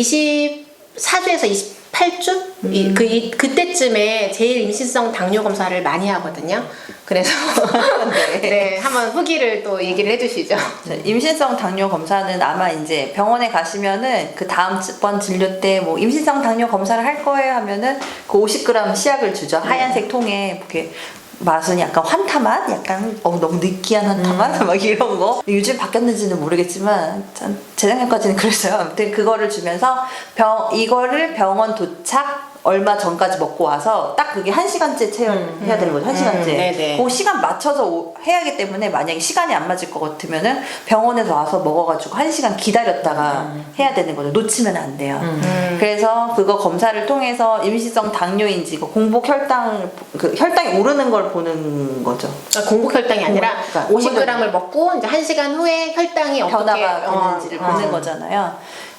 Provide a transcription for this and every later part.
24주에서 28주? 이, 그, 이, 그때쯤에 제일 임신성 당뇨 검사를 많이 하거든요. 그래서 네, 한번 후기를 또 얘기를 해주시죠. 자, 임신성 당뇨 검사는 아마 이제 병원에 가시면은 그 다음 번 진료 때 뭐 임신성 당뇨 검사를 할 거예요 하면은 그 50g 시약을 주죠. 하얀색 통에 이렇게 맛은 약간 환타 맛? 약간 어, 너무 느끼한 환타 맛? 막 이런 거. 요즘 바뀌었는지는 모르겠지만 참 재작년까지는 그랬어요. 아무튼 그거를 주면서 병 이거를 병원 도착 얼마 전까지 먹고 와서 딱 그게 한 시간째 체열해야 되는 거죠. 한 시간째. 음, 네네. 그 시간 맞춰서 오- 해야 하기 때문에 만약에 시간이 안 맞을 것 같으면은 병원에서 와서 먹어가지고 한 시간 기다렸다가 해야 되는 거죠. 놓치면 안 돼요. 음. 그래서 그거 검사를 통해서 임시성 당뇨인지 그 공복 혈당 그 혈당이 오르는 걸 보는 거죠. 그러니까 공복 혈당이 아니라 그러니까 50g을 먹고 이제 1시간 후에 혈당이 어떻게 변화가 어, 되는지를 어. 보는 거잖아요.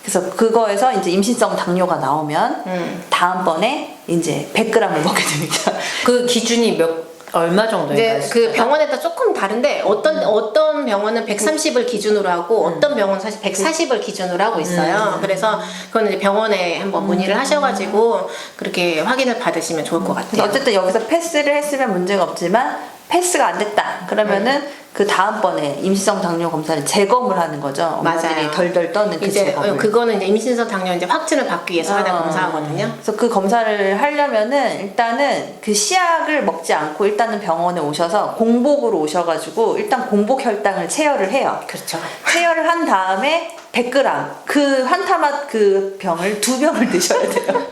그래서 그거에서 이제 임신성 당뇨가 나오면 음. 다음번에 이제 100g을 먹게 됩니다. 그 기준이 몇 얼마 정도인가요? 이제 그 병원에 따라 조금 다른데 어떤 어떤 병원은 130을 기준으로 하고 어떤 병원은 사실 140을 기준으로 하고 있어요. 그래서 그거는 이제 병원에 한번 문의를 하셔가지고 그렇게 확인을 받으시면 좋을 것 같아요. 어쨌든 여기서 패스를 했으면 문제가 없지만 패스가 안 됐다. 그러면은 그 다음번에 임시성 당뇨 검사를 재검을 하는 거죠. 엄마들이 맞아요. 덜덜 떠는 그 이제 재검을. 어, 그거는 이제 임신성 당뇨 이제 확진을 받기 위해서 하는 어. 검사거든요. 그래서 그 검사를 하려면은 일단은 그 시약을 먹지 않고 일단은 병원에 오셔서 공복으로 오셔가지고 일단 공복 혈당을 체열을 해요. 그렇죠. 체열을 한 다음에 100g 그 환타맛 그 병을 두 병을 드셔야 돼요.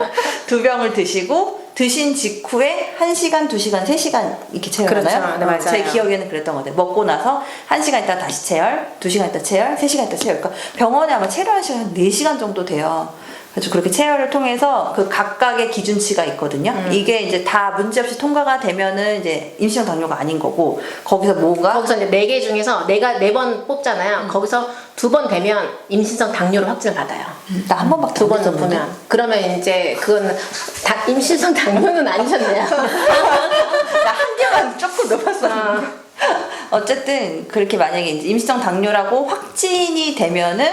두 병을 드시고 드신 직후에 1시간, 2시간, 3시간 이렇게 체열하나요? 그렇죠. 네, 맞아요. 제 기억에는 그랬던 것 같아요. 먹고 나서 1시간 있다 다시 체열, 2시간 있다 체열, 3시간 있다 체열. 그러니까 병원에 아마 체열하는 시간 한 4시간 정도 돼요. 그래서 그렇게 체열을 통해서 그 각각의 기준치가 있거든요. 음. 이게 이제 다 문제없이 통과가 되면은 이제 임신형 당뇨가 아닌 거고 거기서 뭐가 거기서 이제 네 개 중에서 내가 네 번 뽑잖아요. 거기서 두 번 되면 임신성 당뇨로 확진을 받아요. 나한 번밖에 두안번 됐었는데. 높으면 그러면 이제 그건 다 임신성 당뇨는 아니셨네요. 나 한 개만 조금 높았어. 어쨌든 그렇게 만약에 이제 임시성 당뇨라고 확진이 되면은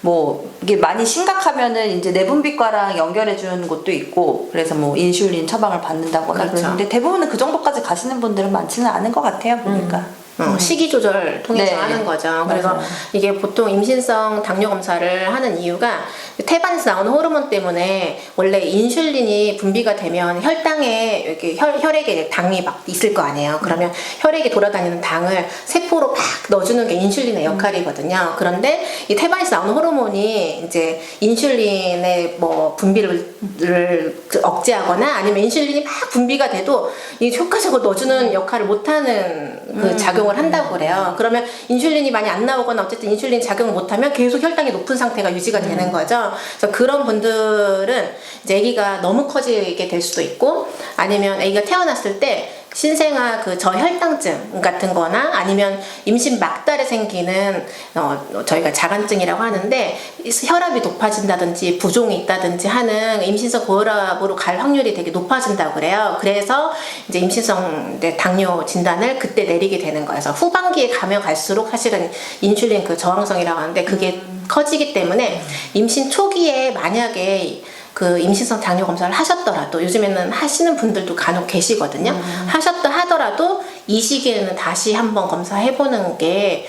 뭐 이게 많이 심각하면은 이제 내분비과랑 연결해 주는 곳도 있고 그래서 뭐 인슐린 처방을 받는다거나 그렇죠. 그러는데 대부분은 그 정도까지 가시는 분들은 많지는 않은 것 같아요 보니까. 어, 식이 조절 통해서 네. 하는 거죠. 그래서 맞아요. 이게 보통 임신성 당뇨 검사를 하는 이유가 태반에서 나오는 호르몬 때문에 원래 인슐린이 분비가 되면 혈당에 이렇게 혈, 혈액에 당이 막 있을 거 아니에요. 그러면 혈액에 돌아다니는 당을 세포로 팍 넣어주는 게 인슐린의 역할이거든요. 그런데 이 태반에서 나오는 호르몬이 이제 인슐린의 뭐 분비를 를 억제하거나 아니면 인슐린이 막 분비가 돼도 이 효과적으로 넣어주는 역할을 못하는 그 작용 을 한다고 그래요. 그러면 인슐린이 많이 안 나오거나 어쨌든 인슐린 작용을 못하면 계속 혈당이 높은 상태가 유지가 되는 거죠. 그래서 그런 분들은 이제 아기가 너무 커지게 될 수도 있고 아니면 아기가 태어났을 때 신생아 그 저혈당증 같은 거나 아니면 임신 막달에 생기는 어 저희가 자간증이라고 하는데 이 혈압이 높아진다든지 부종이 있다든지 하는 임신성 고혈압으로 갈 확률이 되게 높아진다고 그래요. 그래서 이제 임신성 당뇨 진단을 그때 내리게 되는 거예요. 그래서 후반기에 가면 갈수록 사실은 인슐린 그 저항성이라고 하는데 그게 커지기 때문에 임신 초기에 만약에 그 임신성 당뇨 검사를 하셨더라도 요즘에는 하시는 분들도 간혹 계시거든요. 하셨다 하더라도 이 시기에는 다시 한번 검사해 보는 게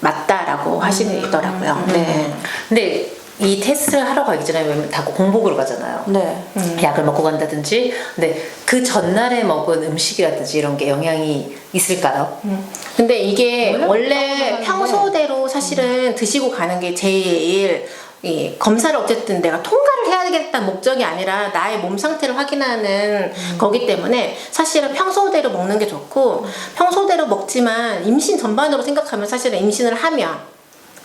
맞다라고 하시더라고요. 네. 근데 이 테스트를 하러 가기 전에 왜냐면 다 공복으로 가잖아요. 네. 약을 먹고 간다든지, 근데 그 전날에 먹은 음식이라든지 이런 게 영향이 있을까요? 근데 이게 원래 원래 먹어가는데. 평소대로 사실은 드시고 가는 게 제일 이 검사를 어쨌든 내가 통과를 해야겠다는 목적이 아니라 나의 몸 상태를 확인하는 거기 때문에 사실은 평소대로 먹는 게 좋고 평소대로 먹지만 임신 전반으로 생각하면 사실은 임신을 하면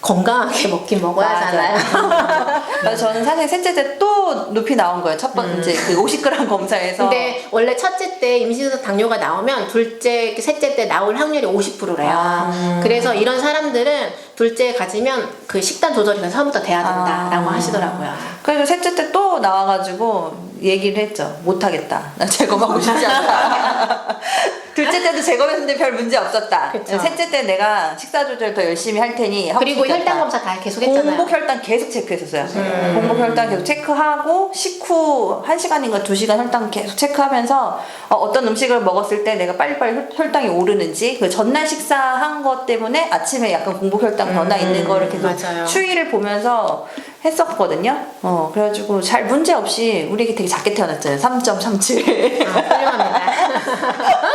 건강하게 먹긴 먹어야 하잖아요. 그래서 저는 사실 셋째 때 또 높이 나온 거예요. 첫 번째 그 50g 검사에서. 근데 원래 첫째 때 임신성 당뇨가 나오면 둘째, 셋째 때 나올 확률이 50%래요. 아. 그래서 이런 사람들은 둘째 가지면 그 식단 조절이 그냥 처음부터 돼야 된다라고 아. 하시더라고요. 그래서 셋째 때 또 나와가지고 얘기를 했죠. 못하겠다. 나 제거하고 싶지 않다. 둘째 때도 재검했는데 별 문제 없었다. 그쵸. 셋째 때 내가 식사 조절 더 열심히 할 테니 하고 그리고. 혈당 검사 다 계속 했잖아요. 공복 혈당 계속 체크했었어요. 음. 공복 혈당 계속 체크하고 식후 1시간인가 2시간 혈당 계속 체크하면서 어, 떤 음식을 먹었을 때 내가 빨리빨리 혈- 혈당이 오르는지 그 전날 식사한 것 때문에 아침에 약간 공복 혈당 변화 있는 거를 계속 음, 맞아요. 추이를 보면서 했었거든요. 어, 그래가지고 잘 문제 없이 우리 애기 되게 작게 태어났잖아요. 3.37. 아, 훌륭합니다.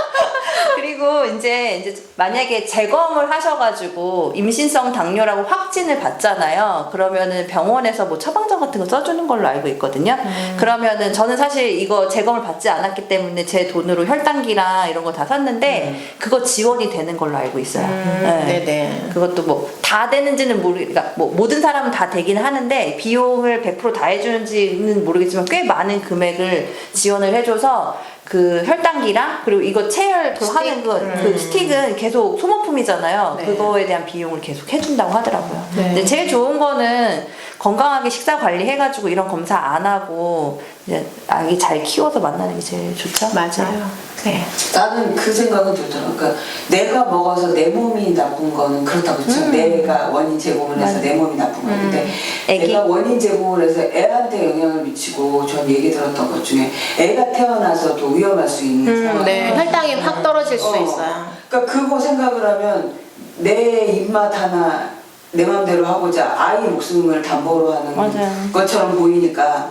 그리고 이제 이제 만약에 재검을 하셔가지고 임신성 당뇨라고 확진을 받잖아요. 그러면은 병원에서 뭐 처방전 같은 거 써주는 걸로 알고 있거든요. 그러면은 저는 사실 이거 재검을 받지 않았기 때문에 제 돈으로 혈당기랑 이런 거 다 샀는데 그거 지원이 되는 걸로 알고 있어요. 음, 네. 네네. 그것도 뭐 다 되는지는 모르, 그러니까 뭐 모든 사람은 다 되기는 하는데 비용을 100%다 해주는지는 모르겠지만 꽤 많은 금액을 지원을 해줘서 그 혈당기랑 그리고 이거 체열 그 스틱? 하는 그, 음. 그 스틱은 계속 소모품이잖아요. 네. 그거에 대한 비용을 계속 해준다고 하더라고요. 네. 근데 제일 좋은 거는 건강하게 식사 관리해가지고 이런 검사 안 하고 이제 아기 잘 키워서 만나는 게 제일 좋죠. 맞아요. 네. 나는 그 생각은 들더라고. 그러니까 내가 먹어서 내 몸이 나쁜 거는 그렇다고 쳐. 내가 원인 제공을 해서. 내 몸이 나쁜 건데 애기. 내가 원인 제공을 해서 애한테 영향을 미치고 전 얘기 들었던 것 중에 애가 태어나서도 위험할 수 있는 음, 상황. 네. 혈당이 확 떨어질 수 어. 있어요. 그러니까 그거 생각을 하면 내 입맛 하나 내 맘대로 하고자 아이 목숨을 담보로 하는 맞아요. 것처럼 보이니까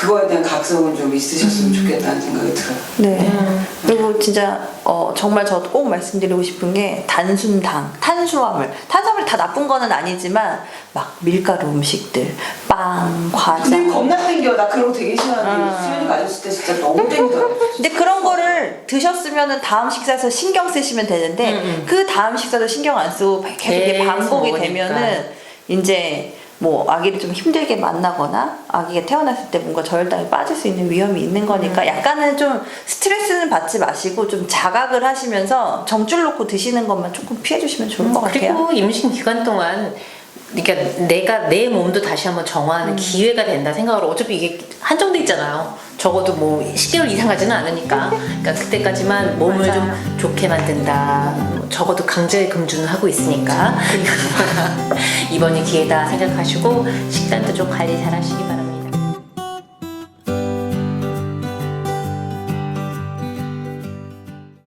그거에 대한 각성은 좀 있으셨으면 좋겠다는 생각이 들어요. 네. 음. 그리고 진짜 어, 정말 저 꼭 말씀드리고 싶은 게 단순당, 탄수화물. 탄수화물 다 나쁜 거는 아니지만 막 밀가루 음식들, 빵, 과자. 근데 겁나 땡겨. 나 그런 거 되게 아. 싫어하는데 수현이 가졌을 때 진짜 너무 땡기더라고. 근데 그런 거를 드셨으면은 다음 식사에서 신경 쓰시면 되는데 음, 음. 그 다음 식사도 신경 안 쓰고 계속 이게 계속 반복이 먹으니까. 되면은 이제 뭐 아기를 좀 힘들게 만나거나 아기가 태어났을 때 뭔가 저혈당이 빠질 수 있는 위험이 있는 거니까 약간은 좀 스트레스는 받지 마시고 좀 자각을 하시면서 정줄 놓고 드시는 것만 조금 피해 주시면 좋을 것 같아요. 그리고 임신 기간 동안 그러니까 내가 내 몸도 다시 한번 정화하는 기회가 된다 생각으로 어차피 이게 한정돼 있잖아요. 적어도 뭐 10개월 이상 가지는 않으니까. 그러니까 그때까지만 몸을 맞아요. 좀 좋게 만든다. 뭐 적어도 강제 금주는 하고 있으니까. 이번이 기회다 생각하시고 식단도 좀 관리 잘 하시기 바랍니다.